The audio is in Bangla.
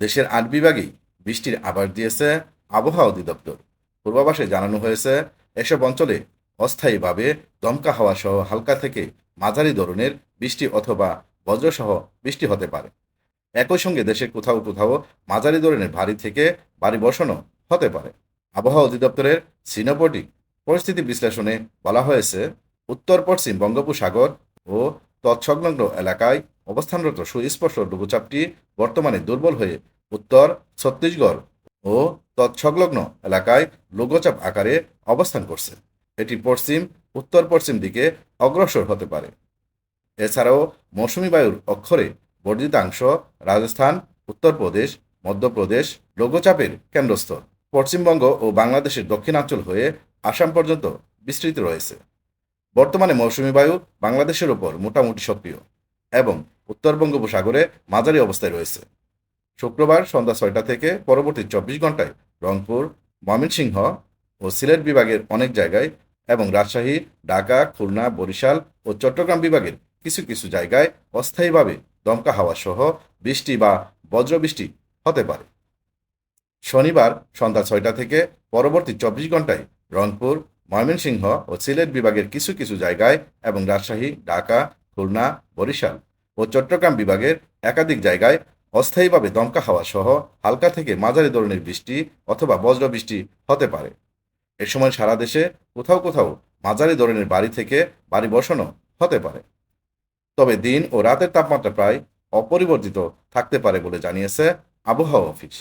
দেশের আট বিভাগেই বৃষ্টির আভাস দিয়েছে আবহাওয়া অধিদপ্তর। পূর্বাভাসে জানানো হয়েছে, এসব অঞ্চলে অস্থায়ীভাবে দমকা হাওয়া সহ হালকা থেকে মাঝারি ধরনের বৃষ্টি অথবা বজ্রসহ বৃষ্টি হতে পারে। একই সঙ্গে দেশের কোথাও কোথাও মাঝারি ধরনের ভারী থেকে ভারী বর্ষণও হতে পারে। আবহাওয়া অধিদপ্তরের সিনোপটিক পরিস্থিতি বিশ্লেষণে বলা হয়েছে উত্তর পশ্চিম বঙ্গোপসাগর ও তৎসংলগ্ন এলাকায় অবস্থানরত সুস্পষ্ট লঘুচাপটি বর্তমানে দুর্বল হয়ে উত্তর ছত্তিশগড় ও তৎসংলগ্ন এলাকায় লঘুচাপ আকারে অবস্থান করছে। এটি পশ্চিম উত্তর পশ্চিম দিকে অগ্রসর হতে পারে। এছাড়াও মৌসুমী বায়ুর অক্ষরে বর্ধিতাংশ রাজস্থান, উত্তরপ্রদেশ, মধ্যপ্রদেশ লঘুচাপের কেন্দ্রস্থল। পশ্চিমবঙ্গ ও বাংলাদেশের দক্ষিণাঞ্চল হয়ে আসাম পর্যন্ত বিস্তৃত রয়েছে। বর্তমানে মৌসুমী বায়ু বাংলাদেশের ওপর মোটামুটি সক্রিয় এবং উত্তর বঙ্গোপসাগরে মাঝারি অবস্থায় রয়েছে। শুক্রবার সন্ধ্যা ছয়টা থেকে পরবর্তী চব্বিশ ঘন্টায় রংপুর, ময়মনসিংহ ও সিলেট বিভাগের অনেক জায়গায় এবং রাজশাহী, ঢাকা, খুলনা, বরিশাল ও চট্টগ্রাম বিভাগের কিছু কিছু জায়গায় অস্থায়ীভাবে দমকা হাওয়া সহ বৃষ্টি বা বজ্রবৃষ্টি হতে পারে। শনিবার সন্ধ্যা ছয়টা থেকে পরবর্তী চব্বিশ ঘন্টায় রংপুর, ময়মনসিংহ ও সিলেট বিভাগের কিছু কিছু জায়গায় এবং রাজশাহী, ঢাকা, খুলনা, বরিশাল ও চট্টগ্রাম বিভাগের একাধিক জায়গায় অস্থায়ীভাবে দমকা হাওয়া সহ হালকা থেকে মাঝারি ধরনের বৃষ্টি অথবা বজ্র বৃষ্টি হতে পারে। এ সময় সারা দেশে কোথাও কোথাও মাঝারি ধরনের বাড়ি থেকে বাড়ি বসানো হতে পারে। তবে দিন ও রাতের তাপমাত্রা প্রায় অপরিবর্তিত থাকতে পারে বলে জানিয়েছে আবহাওয়া অফিস।